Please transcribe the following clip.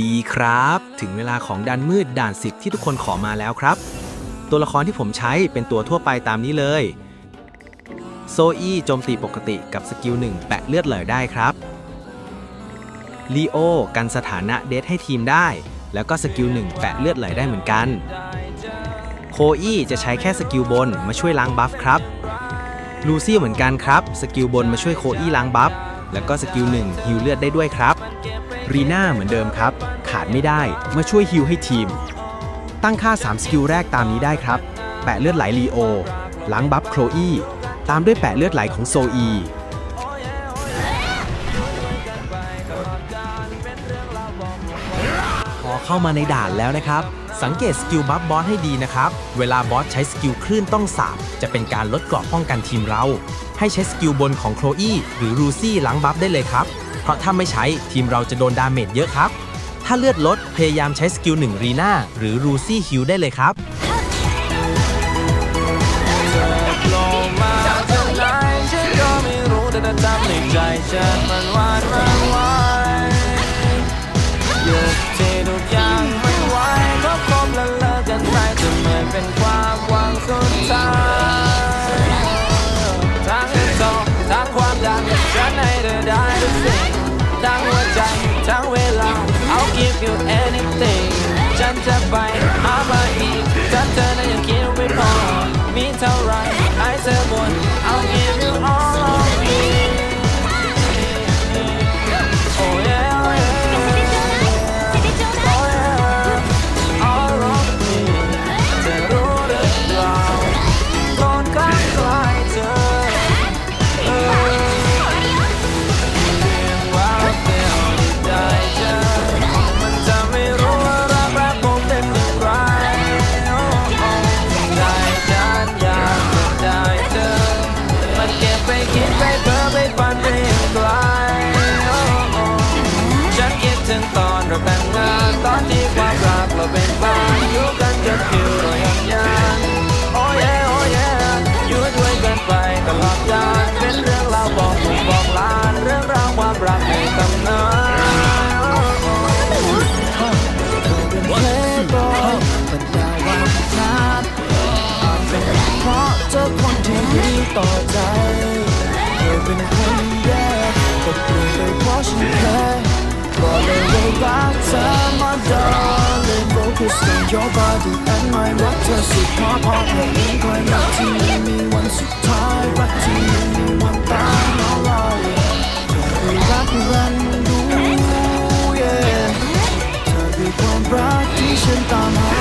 ดีครับ ถึงเวลาของดันมืดด่านสิบที่ทุกคนขอมาแล้วครับ ตัวละครที่ผมใช้เป็นตัวทั่วไปตามนี้เลย โซอี้โจมตีปกติกับสกิลหนึ่งแปะเลือดไหลได้ครับลีโอกันสถานะเดทให้ทีมได้ แล้วก็สกิลหนึ่งแปะเลือดไหลได้เหมือนกัน โคอี้จะใช้แค่สกิลบนมาช่วยล้างบัฟครับ ลูซี่เหมือนกันครับ สกิลบนมาช่วยโคอี้ล้างบัฟ แล้วก็สกิลหนึ่งฮิวเลือดได้ด้วยครับ รีน่าเหมือนเดิมครับ ขาดไม่ได้มาช่วยฮิวให้ทีม ตั้งค่า 3 สกิลแรกตามนี้ได้ครับ แปะเลือดไหลลีโอ ล้างบัฟโคลอีตามด้วยแปะเลือดไหลของโซอี พอเข้ามาในด่านแล้วนะครับ สังเกตสกิลบัฟบอสให้ดีนะครับ เวลาบอสใช้สกิลคลื่นต้องสาบจะเป็นการลดเกราะป้องกันทีมเรา ให้ใช้สกิลบนของโคลอี้หรือรูซี่หล้างบัฟได้เลยครับ เพราะถ้าไม่ใช้ทีมเราจะโดนดาเมจเยอะครับ ถ้าเลือดลดพยายามใช้สกิลหนึ่งรีน่าหรือรูซี่ฮิลได้เลยครับลงมาเท่าไหรฉันก็ไม่รู้แต่ถ้าทำในใจฉันมัน ใจทั้งเวลา I'll give you anything ฉันจะไปหามาอีกถ้าเธอนั้นยังคิดไม่พอมีเท่าไรให้เธอหมด ต่อใจเธอเป็นคนแย่แต่เพียงแเพราะฉันแพ้บอกเลยว่ารักเธอมา darling focus on your body and my รักเธอสุดพอพอเพลงนี้คอยรักที่ไม่มีวันสุดท้ายรักที่ไม่มีวันตาย no lie เธอเป็นรักรันดู yeah เธอเป็นความรักที่ฉันตามหา